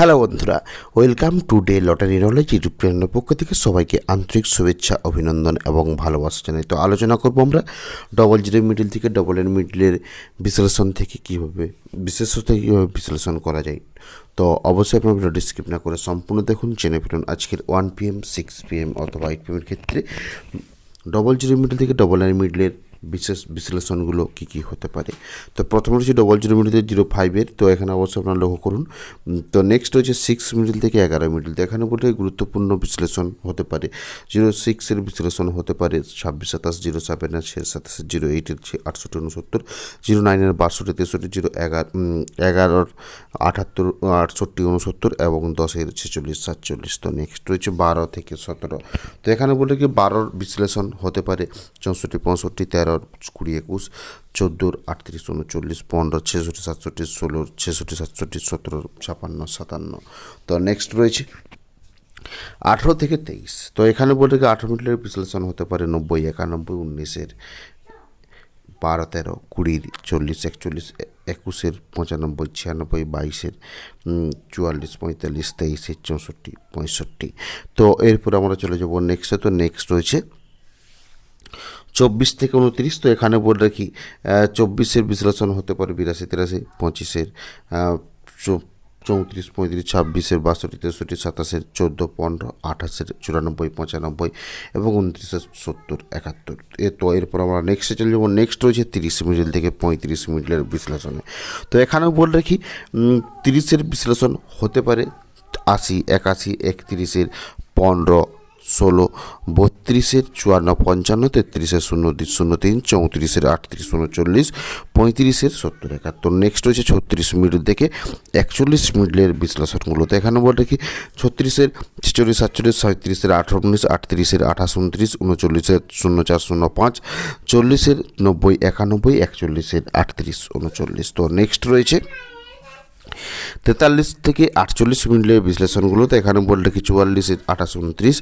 Hello বন্ধুরা welcome to day lottery knowledge YouTube চ্যানেলের পক্ষ থেকে সবাইকে আন্তরিক শুভেচ্ছা, অভিনন্দন এবং ভালোবাসা জানাই তো আলোচনা করব আমরা ডবল জিরো মিডিল থেকে ডবল এর মিডিলের বিশ্লেষণ থেকে কীভাবে, বিশেষত কীভাবে বিশ্লেষণ করা যায়। তো অবশ্যই আপনার ভিডিওটি স্কিপ না করে সম্পূর্ণ দেখুন, জেনে ফেলুন আজকের ওয়ান পিএম সিক্স পিএম অথবা এইট পিএমের ক্ষেত্রে ডবল জিরো মিডল থেকে ডবল নাইন মিডলের বিশেষ বিশ্লেষণগুলো কী কী হতে পারে। তো প্রথম হচ্ছে ডবল জিরো মিডল জিরো ফাইভের তো এখানে অবশ্যই আপনারা লক্ষ্য করুন। তো নেক্সট হচ্ছে সিক্স মিডিল থেকে এগারো মিডল এখানে বলতে গুরুত্বপূর্ণ বিশ্লেষণ হতে পারে। জিরো সিক্সের বিশ্লেষণ হতে পারে ছাব্বিশ, সাতাশ জিরো সেভেনের ছে সাতাশ জিরো এইটের আটষট্টি, উনসত্তর জিরো নাইনের বাষট্টি, তেষট্টি জিরো এগারো এগারোর, আটাত্তর, আটষট্টি, উনসত্তর এবং দশের ছেচল্লিশ, সাতচল্লিশ। তো নেক্সট রয়েছে বারো থেকে সতেরো। তো এখানে বলে কি বারোর বিশ্লেষণ হতে পারে। চৌষট্টি, পঁয়ষট্টি তেরোর কুড়ি একুশ চোদ্দোর আটত্রিশ, উনচল্লিশ, পনেরো, ছেষট্টি, সাতষট্টি ষোলোর ছেষট্টি, সাতষট্টি সতেরোর ছাপান্ন, সাতান্ন। তো নেক্সট রয়েছে আঠেরো থেকে তেইশ। তো এখানে বলে কি আঠেরো মিটারের বিশ্লেষণ হতে পারে নব্বই, একানব্বই, উনিশের বারো, তেরো কুড়ির চল্লিশ, একচল্লিশ, একুশের পঁচানব্বই, ছিয়ানব্বই, বাইশের চুয়াল্লিশ, পঁয়তাল্লিশ, তেইশের চৌষট্টি, পঁয়ষট্টি। তো এরপর আমরা চলে যাব নেক্সটে তো নেক্সট রয়েছে চব্বিশ থেকে উনত্রিশ, তো এখানে বলে রাখি চব্বিশের বিশ্লেষণ হতে পারে বিরাশি, তিরাশি, পঁচিশের চৌত্রিশ, পঁয়ত্রিশ, ছাব্বিশের, বাষট্টি, তেষট্টি, সাতাশের, চোদ্দ, পনেরো, আঠাশের, চুরানব্বই, পঁচানব্বই এবং উনত্রিশের সত্তর, একাত্তর। এ তো এরপর আমরা নেক্সটে চলে যাব। নেক্সট রয়েছে তিরিশ মিডিল থেকে পঁয়ত্রিশ মিডিলের বিশ্লেষণে। তো এখানেও বলে রাখি তিরিশের বিশ্লেষণ হতে পারে আশি, একাশি, একত্রিশের, পনেরো ষোলো, বত্রিশের চুয়ান্ন পঞ্চান্ন তেত্রিশের শূন্য শূন্য তিন, চৌত্রিশের আটত্রিশ উনচল্লিশ পঁয়ত্রিশের সত্তর, একাত্তর। নেক্সট হচ্ছে ছত্রিশ মিডল থেকে একচল্লিশ মিডলের বিশ্লেষণগুলো তো এখানে বলে কি ছত্রিশের ছেচল্লিশ, সাতচল্লিশ সাঁত্রিশের আঠারো উনিশ, আটত্রিশের আঠাশ উনত্রিশ, উনচল্লিশের শূন্য চার শূন্য পাঁচ, চল্লিশের নব্বই, একানব্বই, একচল্লিশের আটত্রিশ, উনচল্লিশ। তো নেক্সট রয়েছে তেতাল্লিশ থেকে আটচল্লিশ মিনিটের বিশ্লেষণগুলোতে এখানে বললে কি চুয়াল্লিশে আঠাশ, উনত্রিশ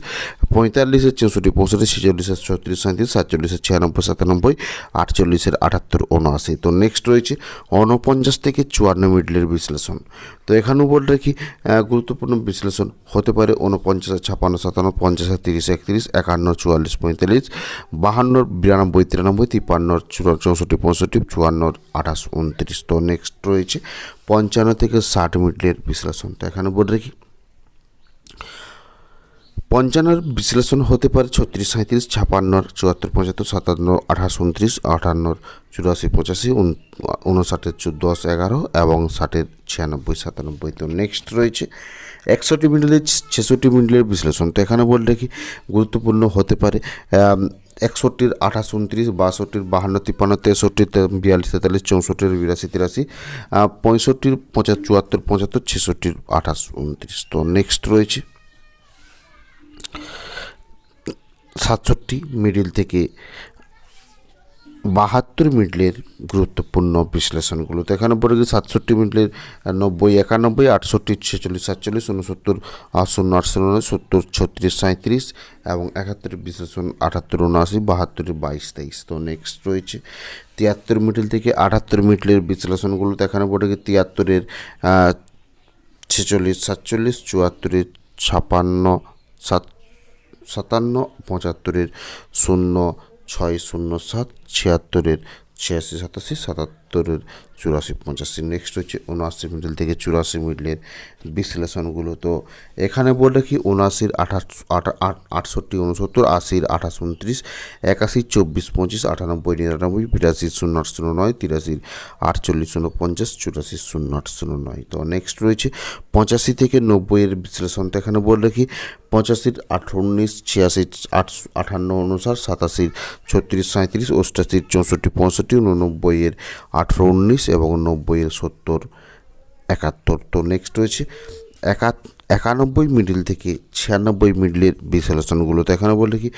পঁয়তাল্লিশের চৌষট্টি, পঁয়ষট্টি ছেচল্লিশের ছত্রিশ সাঁত্রিশ সাতচল্লিশের ছিয়ানব্বই, সাতানব্বই আটচল্লিশের আটাত্তর, উনআশি। তো নেক্সট রয়েছে ঊনপঞ্চাশ থেকে চুয়ান্ন মিডলের বিশ্লেষণ। তো এখানেও বলে রাখি গুরুত্বপূর্ণ বিশ্লেষণ হতে পারে উনপঞ্চাশ ছাপান্ন, সাতান্ন, পঞ্চাশ, তিরিশ, একত্রিশ, একান্ন, চুয়াল্লিশ, পঁয়তাল্লিশ, বাহান্ন, বিরানব্বই, তিরানব্বই, তিপ্পান্ন চৌষট্টি, পঁয়ষট্টি, চুয়ান্ন, আঠাশ উনত্রিশ তো নেক্সট রয়েছে পঞ্চান্ন থেকে ষাট মিনিটের বিশ্লেষণ। তো এখানে বলে রাখি পঞ্চান্নর বিশ্লেষণ হতে পারে ছত্রিশ সাঁত্রিশ ছাপান্নর চুয়াত্তর, পঁচাত্তর সাতান্ন আঠাশ, উনত্রিশ, আটান্নর চুরাশি, পঁচাশি, উন- উনষাটের দশ, এগারো এবং ষাটের ছিয়ানব্বই, সাতানব্বই। তো নেক্সট রয়েছে একষট্টি মিনিটের, ছেষট্টি মিনিটের বিশ্লেষণ। তো এখানে বলে রাখি, গুরুত্বপূর্ণ হতে পারে একষট্টির আঠাশ, উনত্রিশ, বাষট্টির বাহান্ন, তিপ্পান্ন তেষট্টির তে- বিয়াল্লিশ, তেতাল্লিশ চৌষট্টির বিরাশি, তিরাশি পঁয়ষট্টির পঁচা, চুয়াত্তর, পঁচাত্তর, ছেষট্টির আঠাশ, উনত্রিশ। তো নেক্সট রয়েছে সাতষট্টি মিডিল থেকে বাহাত্তর মিডলের গুরুত্বপূর্ণ বিশ্লেষণগুলো। তো এখানে পড়ে গিয়ে সাতষট্টি মিডলের নব্বই একানব্বই আটষট্টি ছেচল্লিশ সাতচল্লিশ উনসত্তর শূন্য আট শূন্য নয়, সত্তর ছত্রিশ সাঁত্রিশ এবং একাত্তর বিশ্লেষণ আটাত্তর উনআশি বাহাত্তরের বাইশ তেইশ। তো নেক্সট রয়েছে তিয়াত্তর মিডল থেকে আটাত্তর মিডলের বিশ্লেষণগুলো। তো এখানে পড়ে গিয়ে তিয়াত্তরের ছেচল্লিশ সাতচল্লিশ চুয়াত্তরের ছাপান্ন সাত সাতান্ন, পঁচাত্তরের শূন্য, ছয়, শূন্য, সাত, ছিয়াত্তরের ছিয়াশি, সাতাশি, সাতাত্তরের চুরাশি, পঁচাশি। নেক্সট হচ্ছে উনআশি মিডল থেকে চুরাশি মিডলের বিশ্লেষণগুলো। তো এখানে বলে কি উনআশির আঠাশ, আটা- আট- আটষট্টি, উনসত্তর, আশির আঠাশ, উনত্রিশ, একাশি, চব্বিশ, পঁচিশ, আটানব্বই, নিরানব্বই, বিরাশি, শূন্য, আট, শূন্য নয় তিরাশির আটচল্লিশ, শূন্য, পঞ্চাশ, চুরাশি, শূন্য, আট, শূন্য নয়। তো নেক্সট রয়েছে পঁচাশি থেকে নব্বইয়ের বিশ্লেষণ তো এখানে বলে রাখি পঁচাশির আঠারো উনিশ ছিয়াশি আটশো আঠান্ন অনুসার, সাতাশির ছত্রিশ সাঁত্রিশ অষ্টাশির চৌষট্টি, পঁয়ষট্টি, উননব্বইয়ের আঠেরো উনিশ এবং নব্বইয়ের সত্তর, একাত্তর। তো নেক্সট রয়েছে একা একানব্বই মিডিল থেকে ছিয়ানব্বই মিডলের বিশ্লেষণগুলো। তো এখানে বলে কি?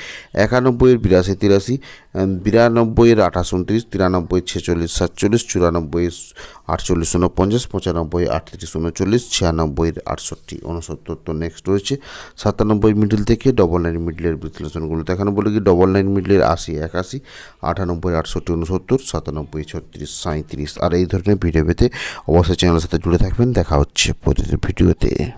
একানব্বইয়ের বিরাশি তিরাশি বিরানব্বইয়ের আঠাশ উনত্রিশ, তিরানব্বই ছেচল্লিশ সাতচল্লিশ, চুরানব্বই আটচল্লিশ উনপঞ্চাশ পঁচানব্বই আটত্রিশ উনচল্লিশ ছিয়ানব্বইয়ের আটষট্টি উনসত্তর তো নেক্সট রয়েছে সাতানব্বই মিডিল থেকে ডবল নাইন মিডলের বিশ্লেষণগুলো। তো এখানে বলে কি? ডবল নাইন মিডলের আশি, একাশি, আটানব্বই, আটষট্টি উনসত্তর সাতানব্বই, ছত্রিশ সাঁত্রিশ আর এই ধরনের ভিডিও পেতে অবশ্যই চ্যানেলের সাথে জুড়ে থাকবেন। দেখা হচ্ছে প্রতিটি ভিডিওতে Yeah.